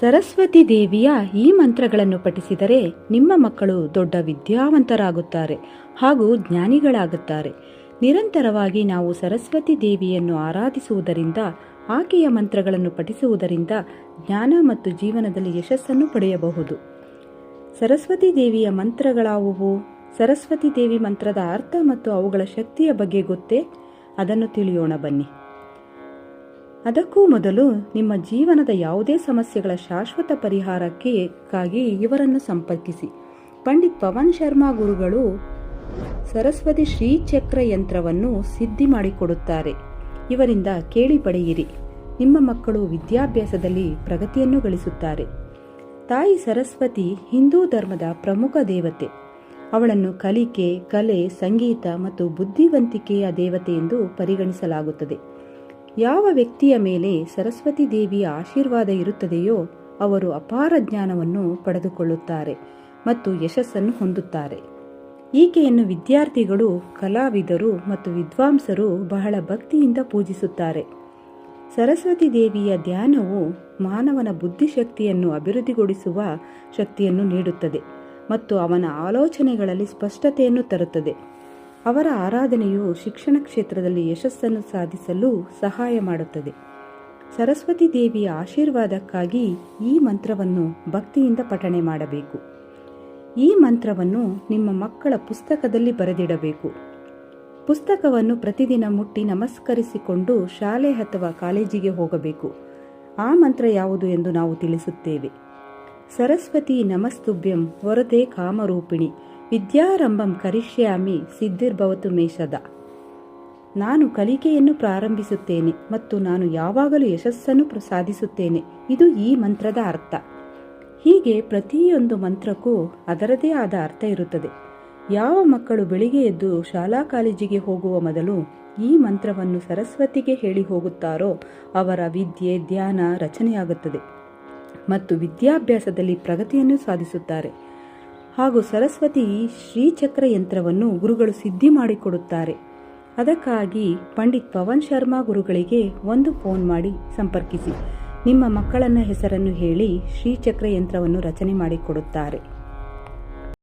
ಸರಸ್ವತಿ ದೇವಿಯ ಈ ಮಂತ್ರಗಳನ್ನು ಪಠಿಸಿದರೆ ನಿಮ್ಮ ಮಕ್ಕಳು ದೊಡ್ಡ ವಿದ್ಯಾವಂತರಾಗುತ್ತಾರೆ ಹಾಗೂ ಜ್ಞಾನಿಗಳಾಗುತ್ತಾರೆ. ನಿರಂತರವಾಗಿ ನಾವು ಸರಸ್ವತಿ ದೇವಿಯನ್ನು ಆರಾಧಿಸುವುದರಿಂದ, ಆಕೆಯ ಮಂತ್ರಗಳನ್ನು ಪಠಿಸುವುದರಿಂದ ಜ್ಞಾನ ಮತ್ತು ಜೀವನದಲ್ಲಿ ಯಶಸ್ಸನ್ನು ಪಡೆಯಬಹುದು. ಸರಸ್ವತಿ ದೇವಿಯ ಮಂತ್ರಗಳಾವುವು? ಸರಸ್ವತಿ ದೇವಿ ಮಂತ್ರದ ಅರ್ಥ ಮತ್ತು ಅವುಗಳ ಶಕ್ತಿಯ ಬಗ್ಗೆ ಗೊತ್ತೇ? ಅದನ್ನು ತಿಳಿಯೋಣ ಬನ್ನಿ. ಅದಕ್ಕೂ ಮೊದಲು ನಿಮ್ಮ ಜೀವನದ ಯಾವುದೇ ಸಮಸ್ಯೆಗಳ ಶಾಶ್ವತ ಪರಿಹಾರಕ್ಕಾಗಿ ಇವರನ್ನು ಸಂಪರ್ಕಿಸಿ. ಪಂಡಿತ್ ಪವನ್ ಶರ್ಮಾ ಗುರುಗಳು ಸರಸ್ವತಿ ಶ್ರೀಚಕ್ರ ಯಂತ್ರವನ್ನು ಸಿದ್ಧಿ ಮಾಡಿಕೊಡುತ್ತಾರೆ. ಇವರಿಂದ ಕೇಳಿ ಪಡೆಯಿರಿ. ನಿಮ್ಮ ಮಕ್ಕಳು ವಿದ್ಯಾಭ್ಯಾಸದಲ್ಲಿ ಪ್ರಗತಿಯನ್ನು ಗಳಿಸುತ್ತಾರೆ. ತಾಯಿ ಸರಸ್ವತಿ ಹಿಂದೂ ಧರ್ಮದ ಪ್ರಮುಖ ದೇವತೆ. ಅವಳನ್ನು ಕಲಿಕೆ, ಕಲೆ, ಸಂಗೀತ ಮತ್ತು ಬುದ್ಧಿವಂತಿಕೆಯ ದೇವತೆ ಎಂದು ಪರಿಗಣಿಸಲಾಗುತ್ತದೆ. ಯಾವ ವ್ಯಕ್ತಿಯ ಮೇಲೆ ಸರಸ್ವತಿ ದೇವಿಯ ಆಶೀರ್ವಾದ ಇರುತ್ತದೆಯೋ ಅವರು ಅಪಾರ ಜ್ಞಾನವನ್ನು ಪಡೆದುಕೊಳ್ಳುತ್ತಾರೆ ಮತ್ತು ಯಶಸ್ಸನ್ನು ಹೊಂದುತ್ತಾರೆ. ಈಕೆಯನ್ನು ವಿದ್ಯಾರ್ಥಿಗಳು, ಕಲಾವಿದರು ಮತ್ತು ವಿದ್ವಾಂಸರು ಬಹಳ ಭಕ್ತಿಯಿಂದ ಪೂಜಿಸುತ್ತಾರೆ. ಸರಸ್ವತಿ ದೇವಿಯ ಧ್ಯಾನವು ಮಾನವನ ಬುದ್ಧಿಶಕ್ತಿಯನ್ನು ಅಭಿವೃದ್ಧಿಗೊಳಿಸುವ ಶಕ್ತಿಯನ್ನು ನೀಡುತ್ತದೆ ಮತ್ತು ಅವನ ಆಲೋಚನೆಗಳಲ್ಲಿ ಸ್ಪಷ್ಟತೆಯನ್ನು ತರುತ್ತದೆ. ಅವರ ಆರಾಧನೆಯು ಶಿಕ್ಷಣ ಕ್ಷೇತ್ರದಲ್ಲಿ ಯಶಸ್ಸನ್ನು ಸಾಧಿಸಲು ಸಹಾಯ ಮಾಡುತ್ತದೆ. ಸರಸ್ವತಿ ದೇವಿಯ ಆಶೀರ್ವಾದಕ್ಕಾಗಿ ಈ ಮಂತ್ರವನ್ನು ಭಕ್ತಿಯಿಂದ ಪಠಣೆ ಮಾಡಬೇಕು. ಈ ಮಂತ್ರವನ್ನು ನಿಮ್ಮ ಮಕ್ಕಳ ಪುಸ್ತಕದಲ್ಲಿ ಬರೆದಿಡಬೇಕು. ಪುಸ್ತಕವನ್ನು ಪ್ರತಿದಿನ ಮುಟ್ಟಿ ನಮಸ್ಕರಿಸಿಕೊಂಡು ಶಾಲೆ ಅಥವಾ ಕಾಲೇಜಿಗೆ ಹೋಗಬೇಕು. ಆ ಮಂತ್ರ ಯಾವುದು ಎಂದು ನಾವು ತಿಳಿಸುತ್ತೇವೆ. ಸರಸ್ವತಿ ನಮಸ್ತುಭ್ಯಂ ವರದೆ ಕಾಮರೂಪಿಣಿ. ವಿದ್ಯಾರಂಭಂ ಕರಿಷ್ಯಾಮಿ ಸಿದ್ಧಿರ್ಭವತು ಮೇಷದ. ನಾನು ಕಲಿಕೆಯನ್ನು ಪ್ರಾರಂಭಿಸುತ್ತೇನೆ ಮತ್ತು ನಾನು ಯಾವಾಗಲೂ ಯಶಸ್ಸನ್ನು ಸಾಧಿಸುತ್ತೇನೆ. ಇದು ಈ ಮಂತ್ರದ ಅರ್ಥ. ಹೀಗೆ ಪ್ರತಿಯೊಂದು ಮಂತ್ರಕ್ಕೂ ಅದರದೇ ಆದ ಅರ್ಥ ಇರುತ್ತದೆ. ಯಾವ ಮಕ್ಕಳು ಬೆಳಿಗ್ಗೆ ಎದ್ದು ಶಾಲಾ ಕಾಲೇಜಿಗೆ ಹೋಗುವ ಮೊದಲು ಈ ಮಂತ್ರವನ್ನು ಸರಸ್ವತಿಗೆ ಹೇಳಿ ಹೋಗುತ್ತಾರೋ ಅವರ ವಿದ್ಯೆ, ಧ್ಯಾನ, ರಚನೆಯಾಗುತ್ತದೆ ಮತ್ತು ವಿದ್ಯಾಭ್ಯಾಸದಲ್ಲಿ ಪ್ರಗತಿಯನ್ನು ಸಾಧಿಸುತ್ತಾರೆ. ಹಾಗೂ ಸರಸ್ವತಿ ಶ್ರೀಚಕ್ರ ಯಂತ್ರವನ್ನು ಗುರುಗಳು ಸಿದ್ಧಿ ಮಾಡಿಕೊಡುತ್ತಾರೆ. ಅದಕ್ಕಾಗಿ ಪಂಡಿತ್ ಪವನ್ ಶರ್ಮಾ ಗುರುಗಳಿಗೆ ಒಂದು ಫೋನ್ ಮಾಡಿ ಸಂಪರ್ಕಿಸಿ. ನಿಮ್ಮ ಮಕ್ಕಳನ್ನ ಹೆಸರನ್ನು ಹೇಳಿ ಶ್ರೀಚಕ್ರ ಯಂತ್ರವನ್ನು ರಚನೆ ಮಾಡಿಕೊಡುತ್ತಾರೆ.